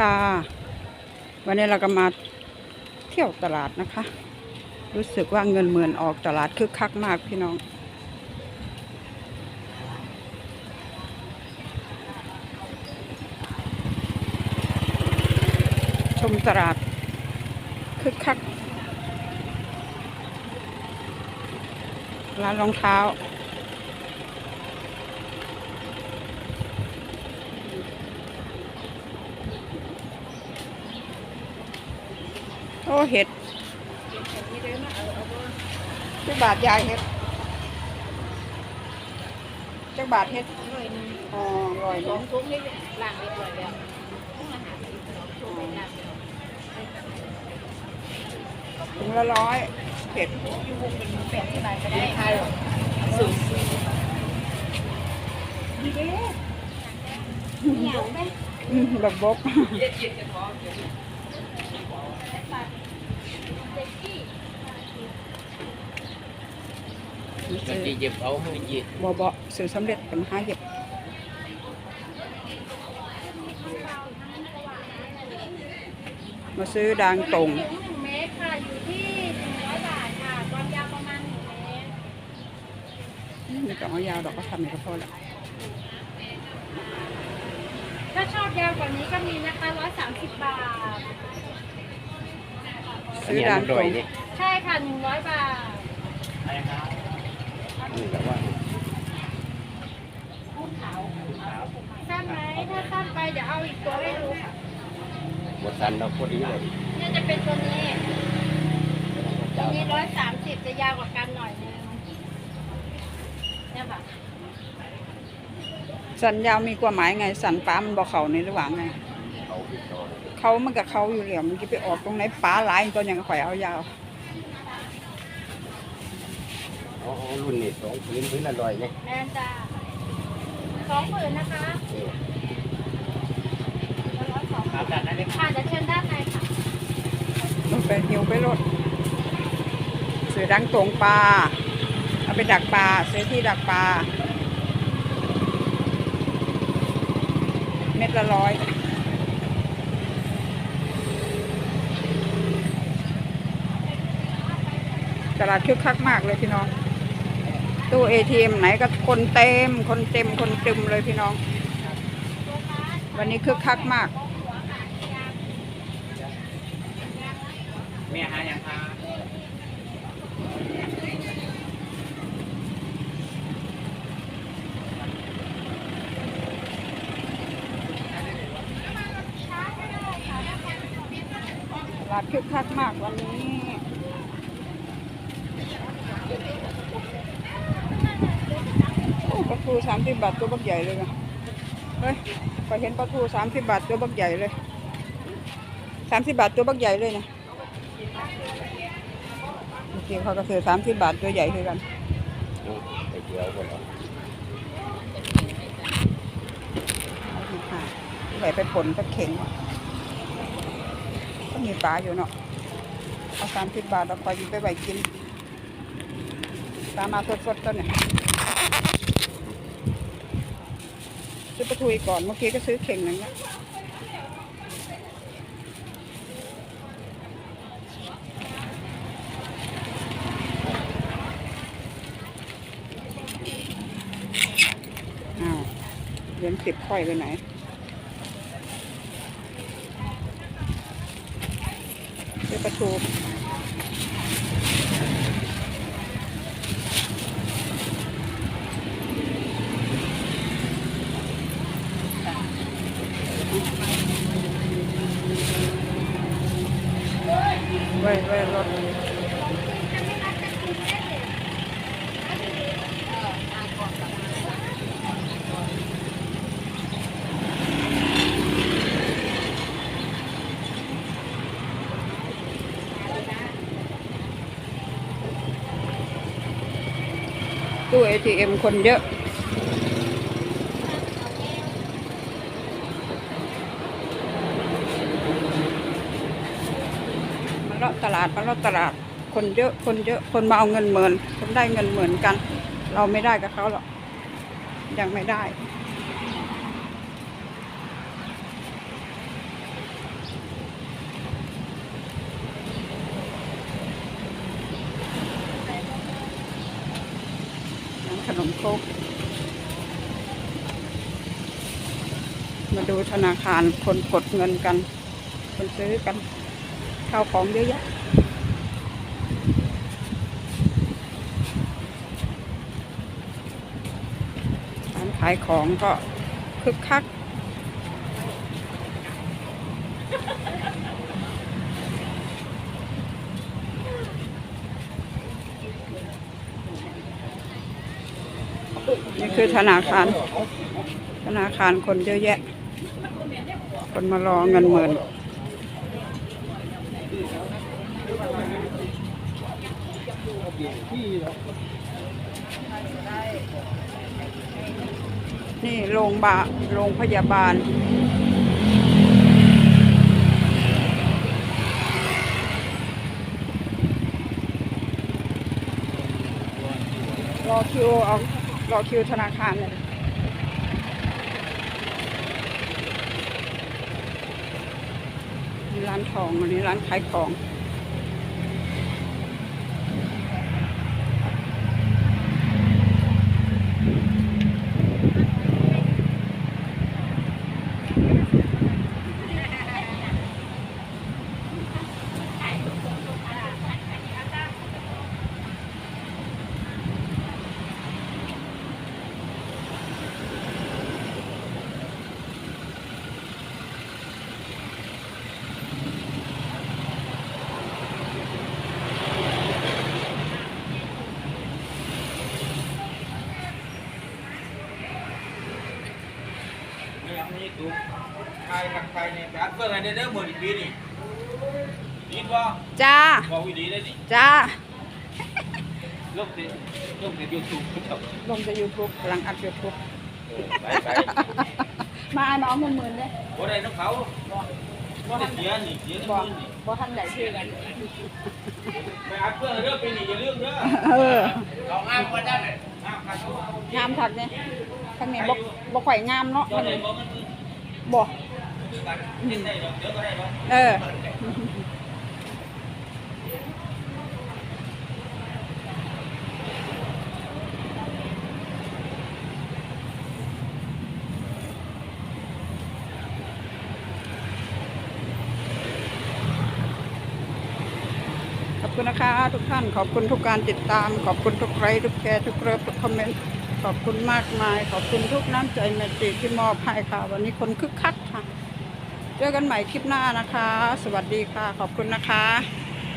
ค่ะวันนี้เราก็มาเที่ยวตลาดนะคะ รู้สึกว่าเงินหมื่นออกตลาดคึกคักมากพี่น้อง ชมตลาดคึกคักร้านรองเท้า อ้เห็ดจักบาทยายเห็ดจักบาทเห็ดอ๋อร่อยสอเนาะงถุงนี่ล้างเรียบร้อยแล้วถุงละห้าสิบสองถุงละถุงละร้อยเห็ดอยู่วงเป็นแปดที่ไหนก็ได้ใช่หรอสูงดีเด้เหนียวไหมอืมแบบบก มันจะหยิบเอาไม่หยิบบอบซื้อสำเร็จเป็นห้าเห็ดมาซื้อดางตรงหนึ่งเมตรค่ะอยู่ที่หนึ่งร้อยบาทค่ะความยาวประมาณหนึ่งเมตรไม่ต้องเอายาวดอกก็ทำให้ก็พอละถ้าชอบยาวกว่านี้ก็มีนะคะร้อยสามสิบบาท อดางมันตร่รอยนี่ใช่ค่ะหนึ่งร้อยบาทนี่แต่ว่าสั้นไหมถ้าสั้นไปเดี๋ยวเอาอีกตัวให้ดูค่ะบทสันเราพอดีเลยเนี่ยจะเป็นตัวนี้ตัวนี้ร้อยสามสิบจะยาวกว่ากันหน่อยนึงเนี่ยค่ะสันยาวมีความหมายไง สันฟ้ามันบอกเขาในระหว่างไง เขาที่จอเขามันกับเขาอยู่เหลี่ยมมันจะไปออกตรงไหนป้าหลายตัวอย่างข่อยเอายาวอ๋อรุ่นนี้สองพื้นพื้นละร้อยเนี่ยแม่นจ้าสองหมื่นนะคะร้อยสองครับด้านนั้นเลยค่ะจะเชิญด้านในค่ะมันไปหิวไปรถซื้อดังตรงปลาเอาไปดักปลาซื้อที่ดักปลาเม็ดละร้อย ตลาดคึกคักมากเลยพี่น้อง ตู้เอทีเอ็มไหนก็คนเต็ม คนเต็มคนตึมเลยพี่น้อง วันนี้คึกคักมากแม่หายังพาตลาดคึกคักมากวันนี้ โอ้ ปลาทูสามสิบบาทตัวบักใหญ่เลยนะเฮ้ยพอเห็นปลาทูสามสิบบาทตัวบักใหญ่เลยสามสิบบาทตัวบักใหญ่เลยนะเมื่อกี้เขาก็ซื้อสามสิบบาทตัวใหญ่คือกันไปเกี่ยวคนละเอาสิค่ะไหลไปผลก็เข่งก็มีปลาอยู่เนาะเอาสามสิบบาทเราคอยยิบไปไหวกินปลามาสดๆตัวเนี่ย ซื้อปลาทูอีก่อนเมื่อกี้ก็ซื้อเข่งหนึ่งล้วอ้าวเหรียญสิบค่อยไปไหนซื้อปลาทู ไว้ไว้รถตู้ ATM คนเยอะ เลาะตลาดมาเลาะตลาด คนเยอะคนเยอะคนมาเอาเงินเหมือนคนได้เงินเหมือนกัน เราไม่ได้กับเขาหรอกยังไม่ได้ขนมคกมาดูธนาคารคนกดเงินกัน คนซื้อกัน ข้าวของเยอะแยะร้านขายของก็คึกคักนี่คือธนาคาร ธนาคารคนเยอะแยะ คนมารอเงินหมื่น นี่โรงบาโรงพยาบาล รอคิวเอารอคิวธนาคารเลย ร้านทองวันนี้ร้านขายของนี่ถูก ใครกับใครเนี่ยแบบเพื่ออะไรเนี่ยเด้อหมื่นปีนี่ดีป่ะจ้าบอกวิดีได้นี่จ้าลงติลงติยูทูบผู้ชมลงจะ YouTube กำลังอัด YouTube ไปไปมาน้องมันหมื่นเลยบ่ได้น้องเขาบ่ได้เสียนี่เสียบอเงินนี่บอทันได้ชื่อกันไปอัดเพื่อเด้อปีนี้อย่าลืมเด้อเออเอางามกว่าได้เลยงามครับงามถักเนี่ยข้างนี้บ่บ่ข่อยงามเนาะตอมันนไหนบ เออขอบคุณนะคะทุกท่านขอบคุณทุกการติดตาม ขอบคุณทุกไลค์ทุกแชร์ทุกเลิฟทุกคอมเมนต์ขอบคุณมากมาย ขอบคุณทุกน้ำใจแมตรีที่มอบให้ค่ะ วันนี้คนคึกคักค่ะ เจอกันใหม่คลิปหน้านะคะ สวัสดีค่ะ ขอบคุณนะคะ